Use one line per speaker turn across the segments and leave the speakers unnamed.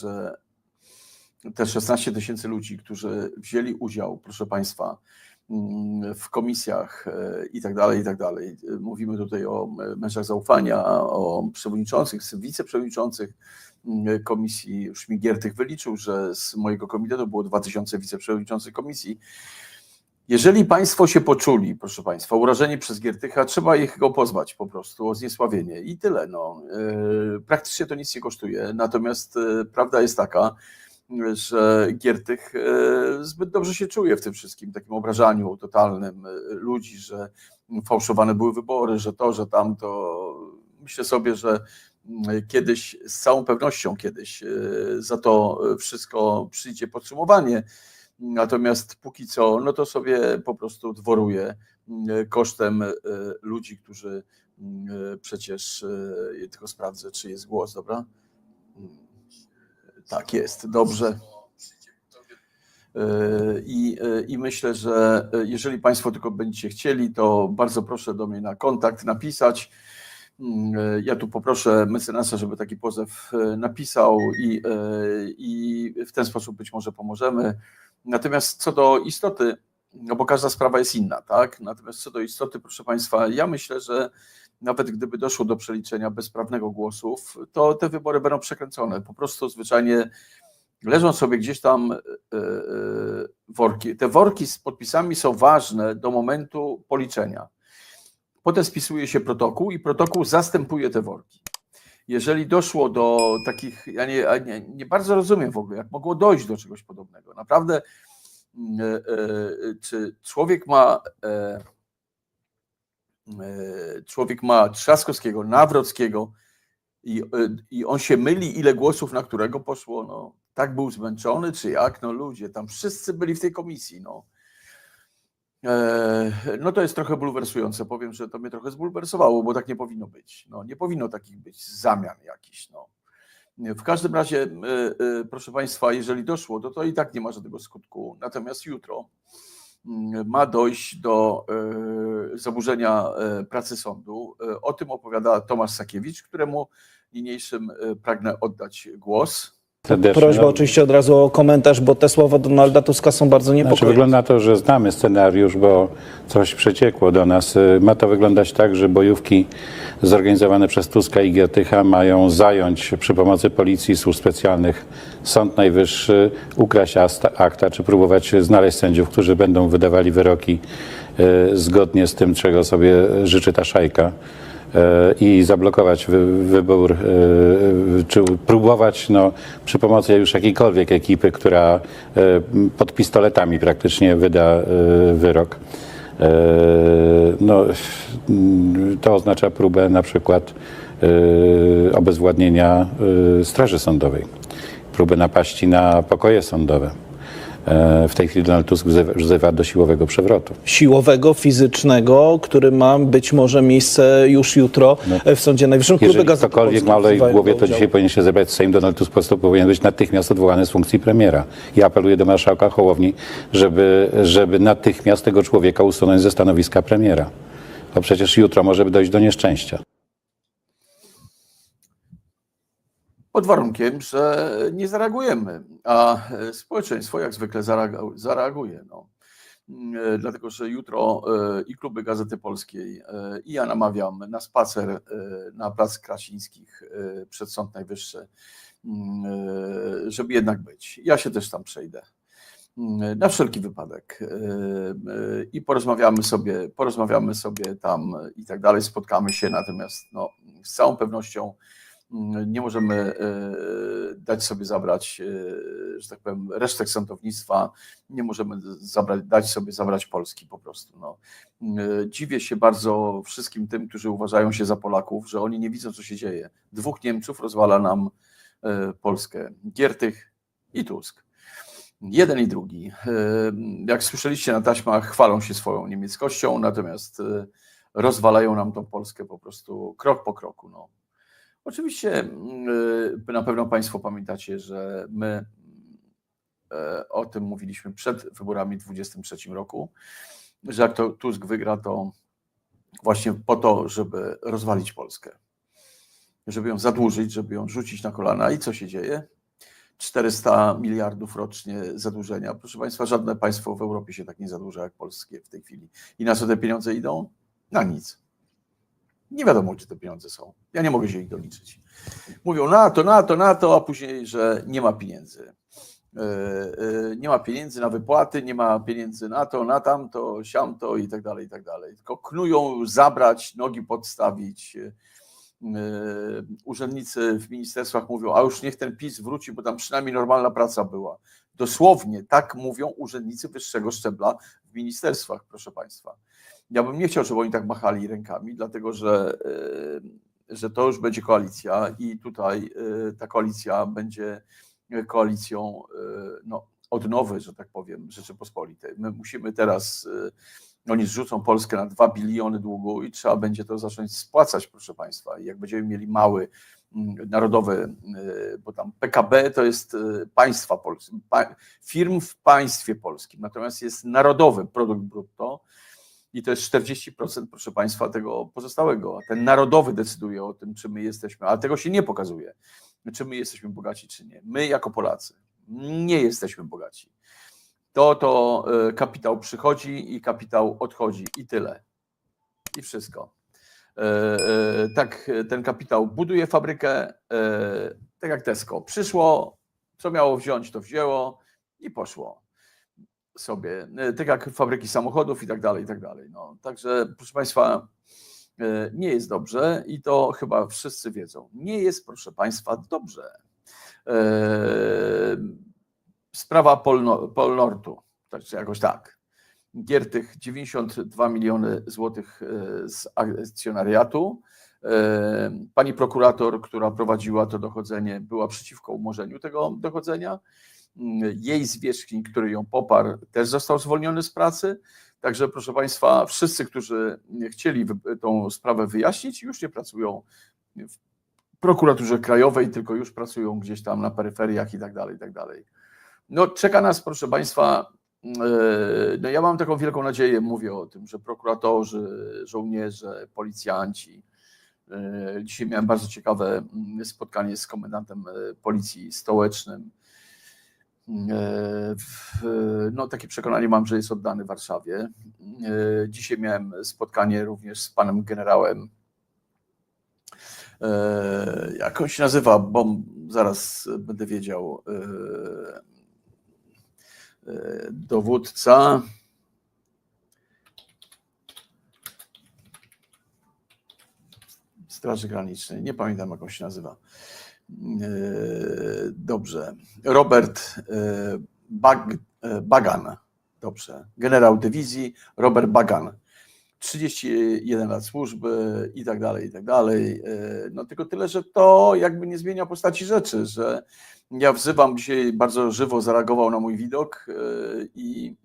że te 16 tysięcy ludzi, którzy wzięli udział, proszę Państwa, mm, w komisjach e, i tak dalej, i tak dalej. Mówimy tutaj o mężach zaufania, o przewodniczących, wiceprzewodniczących mm, komisji. Już mi Giertych wyliczył, że z mojego komitetu było 2000 wiceprzewodniczących komisji. Jeżeli Państwo się poczuli, proszę Państwa, urażeni przez Giertycha, trzeba ich go pozwać po prostu o zniesławienie i tyle. No. E, Praktycznie to nic nie kosztuje, natomiast e, prawda jest taka, że Giertych e, zbyt dobrze się czuje w tym wszystkim, takim obrażaniu totalnym ludzi, że fałszowane były wybory, że to, że tamto. Myślę sobie, że kiedyś, z całą pewnością kiedyś za to wszystko przyjdzie podsumowanie. Natomiast póki co, no to sobie po prostu dworuje mm, kosztem ludzi, którzy mm, przecież, tylko sprawdzę, czy jest głos, dobra? Tak jest, dobrze. I, I myślę, że jeżeli Państwo tylko będziecie chcieli, to bardzo proszę do mnie na kontakt napisać. Ja tu poproszę mecenasa, żeby taki pozew napisał i, i w ten sposób być może pomożemy. Natomiast co do istoty, no bo każda sprawa jest inna, tak? Natomiast co do istoty, proszę Państwa, ja myślę, że nawet gdyby doszło do przeliczenia bezprawnego głosów, to te wybory będą przekręcone. Po prostu zwyczajnie leżą sobie gdzieś tam e, e, worki. Te worki z podpisami są ważne do momentu policzenia. Potem spisuje się protokół i protokół zastępuje te worki. Jeżeli doszło do takich, ja nie, nie, nie bardzo rozumiem w ogóle, jak mogło dojść do czegoś podobnego. Naprawdę, e, czy człowiek ma E, człowiek ma Trzaskowskiego, Nawrockiego i, e, i on się myli, ile głosów na którego poszło, no tak był zmęczony, czy jak, no ludzie, tam wszyscy byli w tej komisji, no. E, no to jest trochę bulwersujące, powiem, że to mnie trochę zbulwersowało, bo tak nie powinno być, no nie powinno takich być zamian jakichś, no. W każdym razie, proszę Państwa, jeżeli doszło, to to i tak nie ma żadnego skutku. Natomiast jutro ma dojść do e, zaburzenia e, pracy sądu. E, o tym opowiada Tomasz Sakiewicz, któremu niniejszym pragnę oddać głos.
Serdecznie.
Prośba oczywiście od razu o komentarz, bo te słowa Donalda Tuska są bardzo
Znaczy,
niepokojące.
wygląda na to, że znamy scenariusz, bo coś przeciekło do nas. Y, Ma to wyglądać tak, że bojówki zorganizowane przez Tuska i Giertycha mają zająć przy pomocy policji, służb specjalnych Sąd Najwyższy, ukraść akta, czy próbować znaleźć sędziów, którzy będą wydawali wyroki y, zgodnie z tym, czego sobie życzy ta szajka. E, i zablokować wy, wybór, e, czy próbować no, przy pomocy już jakiejkolwiek ekipy, która e, pod pistoletami praktycznie wyda wyrok. No, to oznacza próbę na przykład obezwładnienia Straży Sądowej, próbę napaści na pokoje sądowe. E, W tej chwili Donald Tusk wzywa- do siłowego przewrotu.
Siłowego, fizycznego, który ma być może miejsce już jutro e, w Sądzie Najwyższym. Kluby
Jeżeli
Gazety
ktokolwiek ma w głowie, to dzisiaj powinien się zebrać Sejm. Donald Tusk po prostu powinien być natychmiast odwołany z funkcji premiera. Ja apeluję do marszałka Hołowni, żeby, żeby natychmiast tego człowieka usunąć ze stanowiska premiera. Bo przecież jutro może dojść do nieszczęścia.
Pod warunkiem, że nie zareagujemy, a społeczeństwo jak zwykle zareagu- zareaguje. No. E, Dlatego, że jutro e, i kluby Gazety Polskiej, e, i ja namawiam na spacer e, na Plac Krasińskich e, przed Sąd Najwyższy, mm, e, żeby jednak być. Ja się też tam przejdę. Mm, Na wszelki wypadek. E, e, I porozmawiamy sobie, porozmawiamy sobie tam i tak dalej, spotkamy się, natomiast no, z całą pewnością mm, nie możemy e, dać sobie zabrać, e, że tak powiem, resztek sądownictwa, nie możemy zabrać, dać sobie zabrać Polski po prostu. No. E, Dziwię się bardzo wszystkim tym, którzy uważają się za Polaków, że oni nie widzą, co się dzieje. Dwóch Niemców rozwala nam Polskę. Giertych i Tusk. Jeden i drugi. Jak słyszeliście na taśmach, chwalą się swoją niemieckością, natomiast rozwalają nam tą Polskę po prostu krok po kroku. No. Oczywiście mm, na pewno Państwo pamiętacie, że my e, o tym mówiliśmy przed wyborami w 2023 roku, że jak to Tusk wygra, to właśnie po to, żeby rozwalić Polskę, żeby ją zadłużyć, żeby ją rzucić na kolana. I co się dzieje? 400 miliardów rocznie zadłużenia. Proszę Państwa, żadne państwo w Europie się tak nie zadłuża jak polskie w tej chwili. I na co te pieniądze idą? Na nic. Nie wiadomo, gdzie te pieniądze są. Ja nie mogę się ich doliczyć. Mówią na to, na to, na to, a później, że nie ma pieniędzy. E, e, Nie ma pieniędzy na wypłaty, nie ma pieniędzy na to, na tamto, siamto i tak dalej, i tak dalej. Tylko knują zabrać, nogi podstawić. E, Urzędnicy w ministerstwach mówią, a już niech ten PiS wróci, bo tam przynajmniej normalna praca była. Dosłownie tak mówią urzędnicy wyższego szczebla w ministerstwach, proszę Państwa. Ja bym nie chciał, żeby oni tak machali rękami, dlatego że, e, że to już będzie koalicja i tutaj e, ta koalicja będzie koalicją e, no, odnowy, że tak powiem, Rzeczypospolitej. My musimy teraz, oni zrzucą Polskę na 2 biliony długu i trzeba będzie to zacząć spłacać, proszę Państwa. I jak będziemy mieli mały, narodowy, bo tam PKB to jest państwa polskie, pa, firm w państwie polskim, natomiast jest narodowy produkt brutto, i to jest 40%, proszę Państwa, tego pozostałego. Ten narodowy decyduje o tym, czy my jesteśmy, ale tego się nie pokazuje, czy my jesteśmy bogaci, czy nie. My, jako Polacy, nie jesteśmy bogaci. To to e, kapitał przychodzi i kapitał odchodzi, i tyle. I wszystko. E, e, Tak, ten kapitał buduje fabrykę, tak jak Tesco. Przyszło, co miało wziąć, to wzięło i poszło sobie, e, tak jak fabryki samochodów i tak dalej, i tak dalej. No, także, proszę Państwa, e, nie jest dobrze i to chyba wszyscy wiedzą. Nie jest, proszę Państwa, dobrze. E, Sprawa Polno, Polnortu, tak, czy jakoś tak. Giertych 92 miliony złotych z akcjonariatu. Pani prokurator, która prowadziła to dochodzenie, była przeciwko umorzeniu tego dochodzenia jej zwierzchnik, który ją poparł, też został zwolniony z pracy. Także, proszę Państwa, wszyscy, którzy chcieli tą sprawę wyjaśnić, już nie pracują w prokuraturze krajowej, tylko już pracują gdzieś tam na peryferiach i tak dalej, i tak dalej. No, czeka nas, proszę Państwa, e, no ja mam taką wielką nadzieję, mówię o tym, że prokuratorzy, żołnierze, policjanci. e, Dzisiaj miałem bardzo ciekawe mm, spotkanie z komendantem e, policji stołecznym. E, No, takie przekonanie mam, że jest oddany Warszawie. E, Dzisiaj miałem spotkanie również z panem generałem. e, Jak on się nazywa? Bo zaraz będę wiedział. Dowódca. Straży Granicznej. Nie pamiętam, jak on się nazywa. E, Dobrze. Robert e, Bag, e, Bagan. Dobrze. Generał dywizji Robert Bagan. 31 lat służby i tak dalej, i tak dalej. No tylko tyle, że to jakby nie zmienia postaci rzeczy, że ja wzywam dzisiaj, bardzo żywo zareagował na mój widok i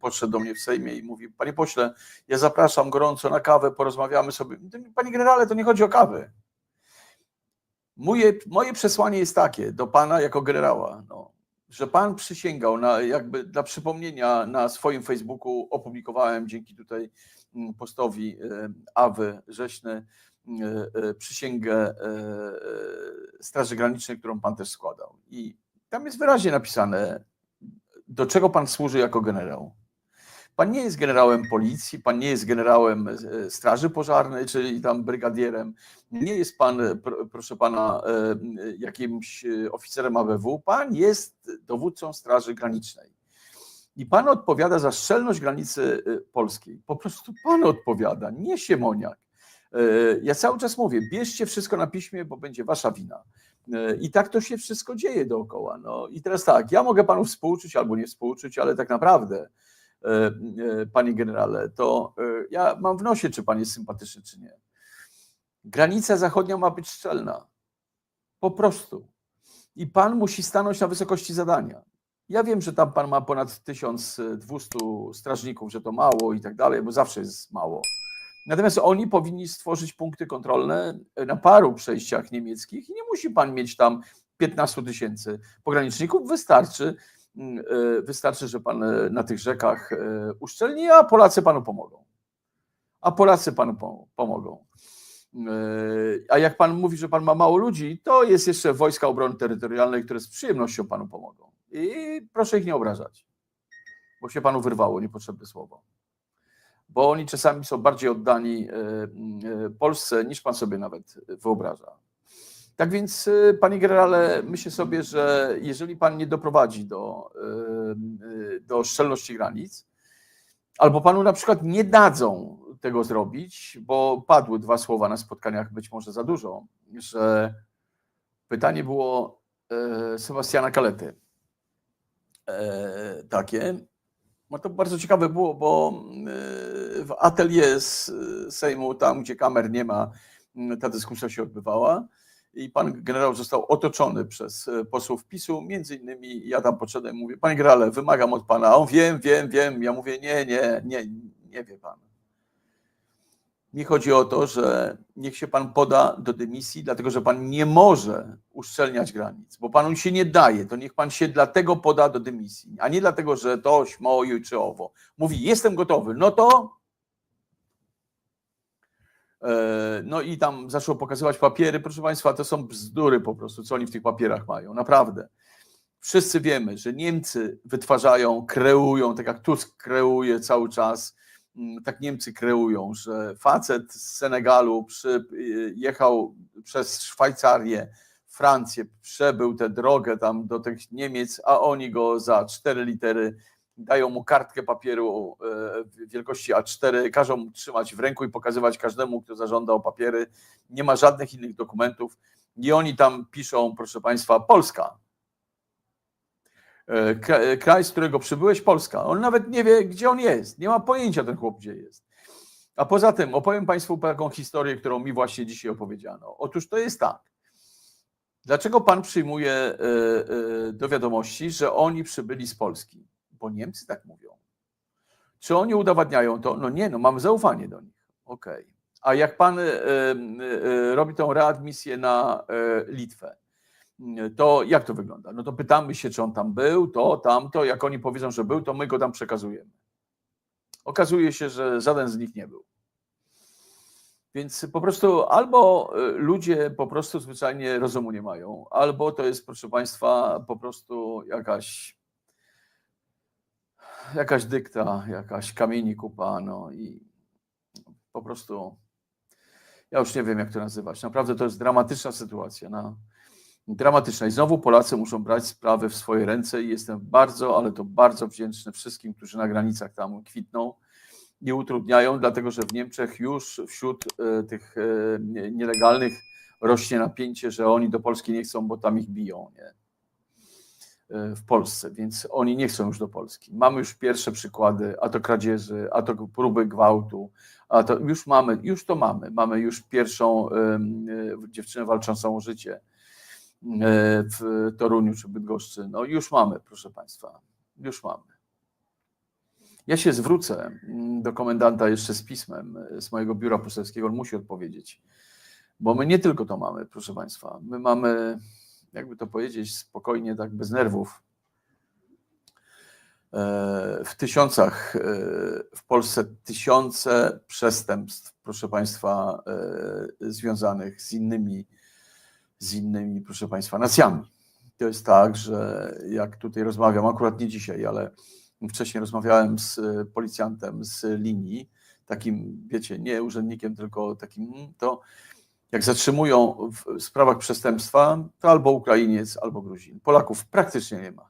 podszedł do mnie w Sejmie i mówi, panie pośle, ja zapraszam gorąco na kawę, porozmawiamy sobie. Panie generale, to nie chodzi o kawę. Moje, moje przesłanie jest takie do pana jako generała, no, że pan przysięgał, na, jakby dla przypomnienia na swoim Facebooku opublikowałem dzięki tutaj mm, postowi e, Awy Rześny e, e, przysięgę Straży Granicznej, którą pan też składał. I tam jest wyraźnie napisane, do czego pan służy jako generał. Pan nie jest generałem policji, pan nie jest generałem e, Straży Pożarnej, czyli tam brygadierem, nie jest pan, pro- proszę pana, e, jakimś e, oficerem ABW, pan jest dowódcą Straży Granicznej. I pan odpowiada za szczelność granicy polskiej. Po prostu pan odpowiada, nie Siemoniak. Ja cały czas mówię, bierzcie wszystko na piśmie, bo będzie wasza wina. I tak to się wszystko dzieje dookoła. No i teraz tak, ja mogę panu współczuć albo nie współczuć, ale tak naprawdę, panie generale, to e, ja mam w nosie, czy pan jest sympatyczny, czy nie. Granica zachodnia ma być szczelna. Po prostu. I pan musi stanąć na wysokości zadania. Ja wiem, że tam pan ma ponad 1200 strażników, że to mało i tak dalej, bo zawsze jest mało. Natomiast oni powinni stworzyć punkty kontrolne na paru przejściach niemieckich i nie musi pan mieć tam 15 tysięcy pograniczników. Wystarczy, e, wystarczy, że pan e, na tych rzekach e, uszczelni, a Polacy panu pomogą. A Polacy panu pom- pomogą. A jak pan mówi, że pan ma mało ludzi, to jest jeszcze Wojska Obrony Terytorialnej, które z przyjemnością panu pomogą. I proszę ich nie obrażać, bo się panu wyrwało niepotrzebne słowo. Bo oni czasami są bardziej oddani Polsce, niż pan sobie nawet wyobraża. Tak więc, e, panie generale, myślę sobie, że jeżeli pan nie doprowadzi do, e, do szczelności granic, albo panu na przykład nie dadzą tego zrobić, bo padły dwa słowa na spotkaniach, być może za dużo, że pytanie było Sebastiana Kalety. Takie. No to bardzo ciekawe było, bo w atelier z Sejmu, tam gdzie kamer nie ma, ta dyskusja się odbywała i pan generał został otoczony przez e, posłów PiSu, między innymi ja tam podszedłem i mówię, panie generale, wymagam od pana, a on wiem, wiem, wiem, ja mówię, nie, nie, nie, nie wie pan. Mi chodzi o to, że niech się pan poda do dymisji, dlatego że pan nie może uszczelniać granic, bo panu się nie daje. To niech pan się dlatego poda do dymisji, a nie dlatego, że to śmoju czy owo. Mówi, jestem gotowy, no to. E, No i tam zaczął pokazywać papiery. Proszę Państwa, to są bzdury po prostu, co oni w tych papierach mają. Naprawdę. Wszyscy wiemy, że Niemcy wytwarzają, kreują, tak jak Tusk kreuje cały czas Mm, tak Niemcy kreują, że facet z Senegalu przy, jechał przez Szwajcarię, Francję, przebył tę drogę tam do tych Niemiec, a oni go za cztery litery dają mu kartkę papieru e, wielkości A4, każą mu trzymać w ręku i pokazywać każdemu, kto zażąda o papiery. Nie ma żadnych innych dokumentów. I oni tam piszą, proszę Państwa, Polska. E, kra- kraj, z którego przybyłeś, Polska. On nawet nie wie, gdzie on jest. Nie ma pojęcia ten chłop, gdzie jest. A poza tym opowiem Państwu taką historię, którą mi właśnie dzisiaj opowiedziano. Otóż to jest tak. Dlaczego pan przyjmuje e, e, do wiadomości, że oni przybyli z Polski? Bo Niemcy tak mówią. Czy oni udowadniają to? No nie, no mamy zaufanie do nich. Okej. A jak pan e, e, robi tą readmisję na e, Litwę, to jak to wygląda? No to pytamy się, czy on tam był, to, tamto. Jak oni powiedzą, że był, to my go tam przekazujemy. Okazuje się, że żaden z nich nie był. Więc po prostu albo ludzie po prostu zwyczajnie rozumu nie mają, albo to jest, proszę Państwa, po prostu jakaś jakaś dykta, jakaś kamieni kupa, no i po prostu ja już nie wiem, jak to nazywać. Naprawdę to jest dramatyczna sytuacja. No dramatyczna. I znowu Polacy muszą brać sprawy w swoje ręce i jestem bardzo, ale to bardzo wdzięczny wszystkim, którzy na granicach tam kwitną i utrudniają, dlatego że w Niemczech już wśród e, tych e, nie- nielegalnych rośnie napięcie, że oni do Polski nie chcą, bo tam ich biją, nie? W Polsce, więc oni nie chcą już do Polski. Mamy już pierwsze przykłady, a to kradzieży, a to próby gwałtu, a to już mamy, już to mamy. Mamy już pierwszą e, dziewczynę walczącą o życie e, w Toruniu czy Bydgoszczy. No już mamy, proszę Państwa, już mamy. Ja się zwrócę mm, do komendanta jeszcze z pismem z mojego biura poselskiego, on musi odpowiedzieć, bo my nie tylko to mamy, proszę Państwa, my mamy, jakby to powiedzieć, spokojnie, tak bez nerwów, e, w tysiącach, e, w Polsce tysiące przestępstw, proszę Państwa, e, związanych z innymi z innymi, proszę Państwa, nacjami. To jest tak, że jak tutaj rozmawiam, akurat nie dzisiaj, ale wcześniej rozmawiałem z policjantem z linii, takim, wiecie, nie urzędnikiem, tylko takim, to jak zatrzymują w sprawach przestępstwa, to albo Ukrainiec, albo Gruzin. Polaków praktycznie nie ma.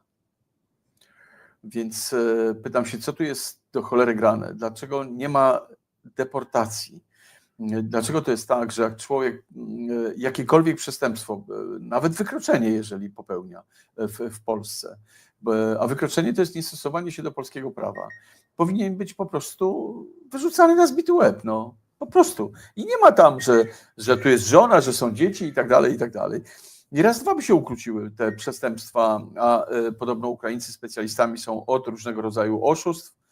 Więc e, pytam się, co tu jest do cholery grane? Dlaczego nie ma deportacji? Dlaczego to jest tak, że jak człowiek mm, jakiekolwiek przestępstwo, e, nawet wykroczenie, jeżeli popełnia w, w Polsce, a wykroczenie to jest niestosowanie się do polskiego prawa, powinien być po prostu wyrzucany na zbity łeb, no. Po prostu. I nie ma tam, że, że tu jest żona, że są dzieci i tak dalej, i tak dalej. I raz, dwa by się ukróciły te przestępstwa, a e, podobno Ukraińcy specjalistami są od różnego rodzaju oszustw,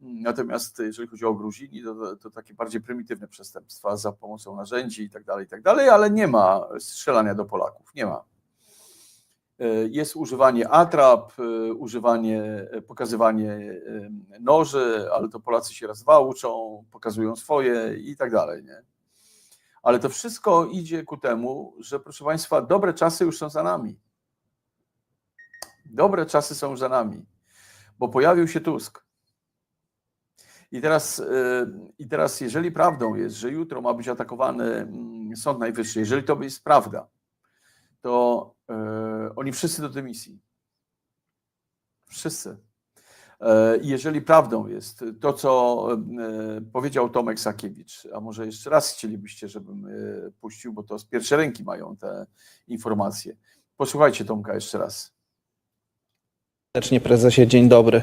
Natomiast jeżeli chodzi o Gruzini, to, to takie bardziej prymitywne przestępstwa za pomocą narzędzi i tak dalej, i tak dalej, ale nie ma strzelania do Polaków, nie ma. E, Jest używanie atrap, e, używanie, e, pokazywanie noży, ale to Polacy się raz dwa uczą, pokazują swoje i tak dalej, nie? Ale to wszystko idzie ku temu, że proszę Państwa, dobre czasy już są za nami. Dobre czasy są za nami, bo pojawił się Tusk. I teraz, I teraz, jeżeli prawdą jest, że jutro ma być atakowany mm, Sąd Najwyższy, jeżeli to jest prawda, to oni wszyscy do dymisji. Wszyscy. E, jeżeli prawdą jest to, co e, powiedział Tomek Sakiewicz, a może jeszcze raz chcielibyście, żebym e, puścił, bo to z pierwszej ręki mają te informacje. Posłuchajcie Tomka jeszcze raz.
Serdecznie prezesie, dzień dobry.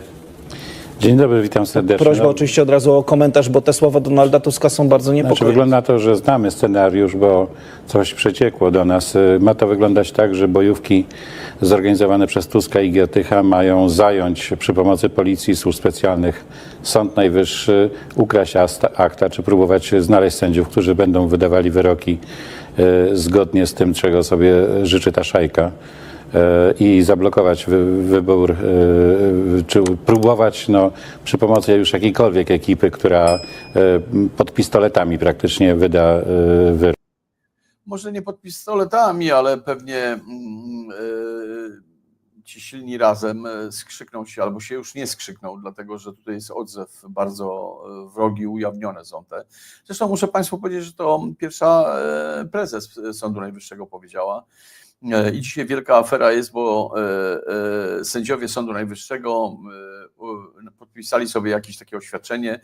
Dzień dobry, witam serdecznie.
Prośba
No,
oczywiście od razu o komentarz, bo te słowa Donalda Tuska są bardzo
Znaczy,
niepokojące.
wygląda na to, że znamy scenariusz, bo coś przeciekło do nas. Y, Ma to wyglądać tak, że bojówki zorganizowane przez Tuska i Giertycha mają zająć przy pomocy policji, służb specjalnych Sąd Najwyższy, ukraść akta, czy próbować znaleźć sędziów, którzy będą wydawali wyroki y, zgodnie z tym, czego sobie życzy ta szajka. Y, I zablokować wy, wybór, y, czy próbować no, przy pomocy już jakiejkolwiek ekipy, która y, pod pistoletami praktycznie wyda wyrok.
Może nie pod pistoletami, ale pewnie mm, e, ci silni razem e, skrzykną się, albo się już nie skrzykną, dlatego że tutaj jest odzew bardzo e, wrogi, ujawnione są te. Zresztą muszę Państwu powiedzieć, że to pierwsza e, prezes Sądu Najwyższego powiedziała. E, I dzisiaj wielka afera jest, bo e, e, sędziowie Sądu Najwyższego podpisali sobie jakieś takie oświadczenie,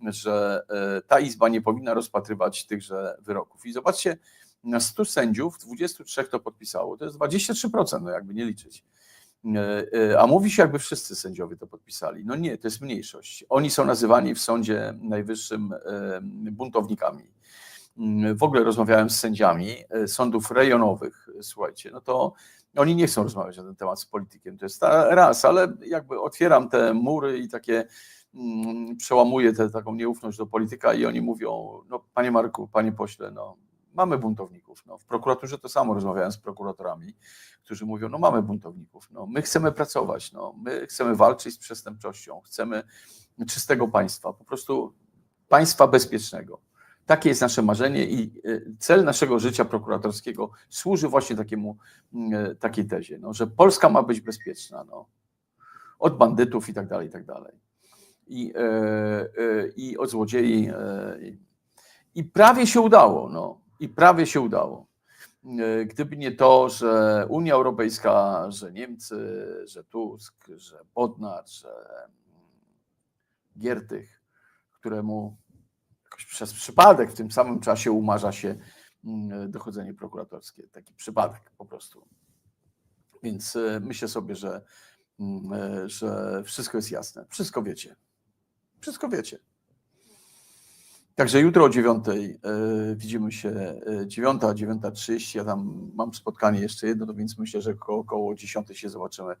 że ta izba nie powinna rozpatrywać tychże wyroków. I zobaczcie, na 100 sędziów 23 to podpisało. To jest 23%, no jakby nie liczyć. A mówi się, jakby wszyscy sędziowie to podpisali. No nie, to jest mniejszość. Oni są nazywani w Sądzie Najwyższym buntownikami. Mm, W ogóle rozmawiałem z sędziami e, sądów rejonowych, słuchajcie, no to oni nie chcą rozmawiać na ten temat z politykiem. To jest raz, ale jakby otwieram te mury i takie mm, przełamuję tę taką nieufność do polityka i oni mówią, no panie Marku, panie pośle, no mamy buntowników. No, w prokuraturze to samo rozmawiałem z prokuratorami, którzy mówią, no mamy buntowników, no, my chcemy pracować, no, my chcemy walczyć z przestępczością, chcemy czystego państwa, po prostu państwa bezpiecznego. Takie jest nasze marzenie i y, cel naszego życia prokuratorskiego służy właśnie takiemu, y, takiej tezie, no, że Polska ma być bezpieczna no, od bandytów i tak dalej, i tak dalej. I, e, e, i od złodziei. e, i- prawie się udało. No, I prawie się udało. E, Gdyby nie to, że Unia Europejska, że Niemcy, że Tusk, że Bodnar, że mm, Giertych, któremu przez przypadek w tym samym czasie umarza się mm, dochodzenie prokuratorskie. Taki przypadek po prostu. Więc e, myślę sobie, że, mm, e, że wszystko jest jasne. Wszystko wiecie. Wszystko wiecie. Także jutro o 9 widzimy się e, 9, 9.30. Ja tam mam spotkanie jeszcze jedno, no więc myślę, że około, około 10 się zobaczymy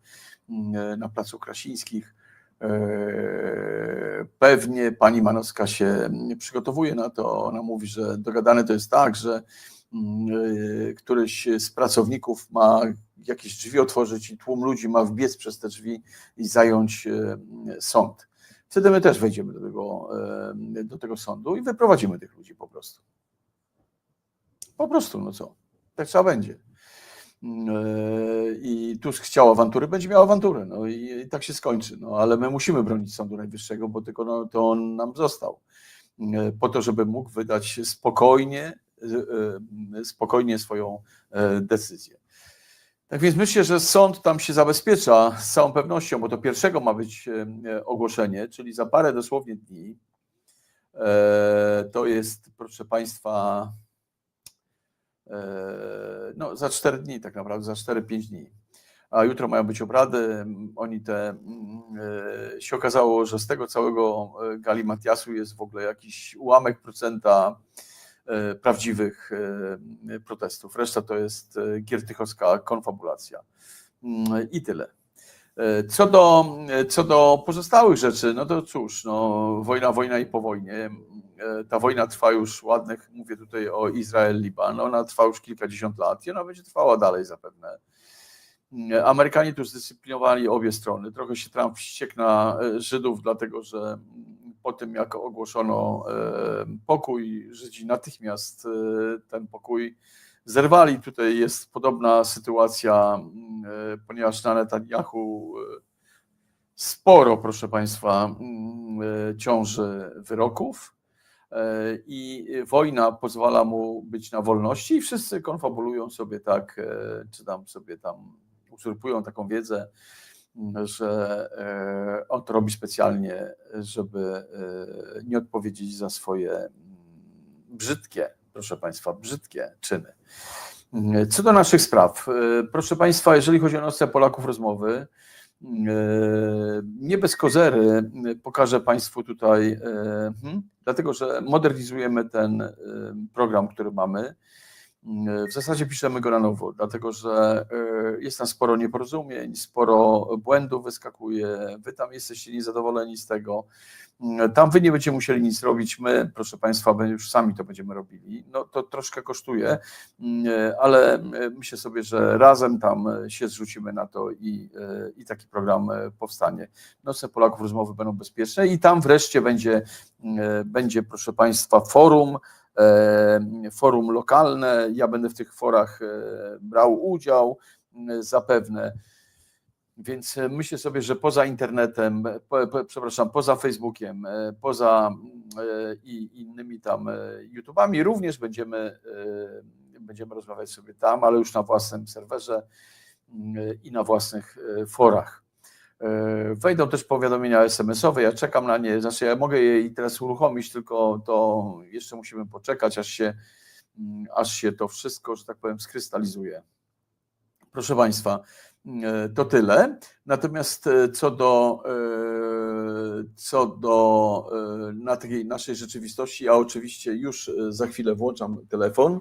mm, e, na Placu Krasińskich. E, Pewnie pani Manowska się przygotowuje na to. Ona mówi, że dogadane to jest tak, że mm, e, któryś z pracowników ma jakieś drzwi otworzyć i tłum ludzi ma wbiec przez te drzwi i zająć e, sąd. Wtedy my też wejdziemy do tego, do tego sądu i wyprowadzimy tych ludzi po prostu. Po prostu, no co? Tak trzeba będzie. Tusk chciał awantury, będzie miał awanturę, no i, i tak się skończy. No, ale my musimy bronić Sądu Najwyższego, bo tylko no, to on nam został. E, Po to, żeby mógł wydać spokojnie, e, e, spokojnie swoją decyzję. Tak więc myślę, że sąd tam się zabezpiecza z całą pewnością, bo to pierwszego ma być ogłoszenie, czyli za parę dosłownie dni. To jest, proszę Państwa, no za cztery dni tak naprawdę, za 4-5 dni. A jutro mają być obrady. Oni te, mm, e, się okazało, że z tego całego e, galimatiasu jest w ogóle jakiś ułamek procenta e, prawdziwych protestów. Reszta to jest giertychowska konfabulacja. Mm, I tyle. Co do, co do pozostałych rzeczy, no to cóż, no, wojna, wojna i po wojnie. Ta wojna trwa już ładnych, mówię tutaj o Izrael-Liban, ona trwa już kilkadziesiąt lat i ona będzie trwała dalej zapewne. Amerykanie tu zdyscyplinowali obie strony. Trochę się Trump wściekł na e, Żydów, dlatego że mm, po tym jak ogłoszono e, pokój, Żydzi natychmiast e, ten pokój zerwali. Tutaj jest podobna sytuacja, mm, ponieważ na Netanyahu sporo, proszę Państwa, mm, ciąży wyroków i wojna pozwala mu być na wolności i wszyscy konfabulują sobie tak, czy tam sobie tam uzurpują taką wiedzę, m, że e, on to robi specjalnie, żeby e, nie odpowiedzieć za swoje mm, brzydkie, proszę Państwa, brzydkie czyny. Mm, Co do naszych spraw, e, proszę Państwa, jeżeli chodzi o nocne Polaków rozmowy, nie bez kozery pokażę Państwu tutaj, hmm, dlatego że modernizujemy ten program, który mamy. Mm, W zasadzie piszemy go na nowo, dlatego że e, jest tam sporo nieporozumień, sporo błędów wyskakuje. Wy tam jesteście niezadowoleni z tego. Mm, Tam wy nie będziecie musieli nic robić. My, proszę Państwa, już sami to będziemy robili. No to troszkę kosztuje, ale e, myślę sobie, że razem tam e, się zrzucimy na to i, e, i taki program e, powstanie. Nocne Polaków rozmowy będą bezpieczne i tam wreszcie będzie, e, będzie proszę Państwa, forum e, forum lokalne. Ja będę w tych forach e, brał udział m, zapewne. Więc e, myślę sobie, że poza internetem, po, po, przepraszam, poza Facebookiem, e, poza e, i innymi tam e, YouTubami również będziemy, e, będziemy rozmawiać sobie tam, ale już na własnym serwerze i na własnych e, forach. E, Wejdą też powiadomienia SMS-owe, ja czekam na nie, znaczy ja mogę je teraz uruchomić, tylko to jeszcze musimy poczekać, aż się, mm, aż się to wszystko, że tak powiem, skrystalizuje. Proszę Państwa, e, to tyle. Natomiast e, co do, co do na naszej rzeczywistości, ja oczywiście już za chwilę włączam telefon e,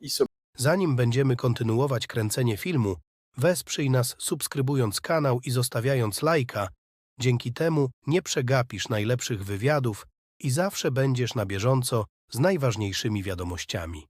i sobie
Zanim będziemy kontynuować kręcenie filmu, wesprzyj nas subskrybując kanał i zostawiając lajka. Dzięki temu nie przegapisz najlepszych wywiadów i zawsze będziesz na bieżąco z najważniejszymi wiadomościami.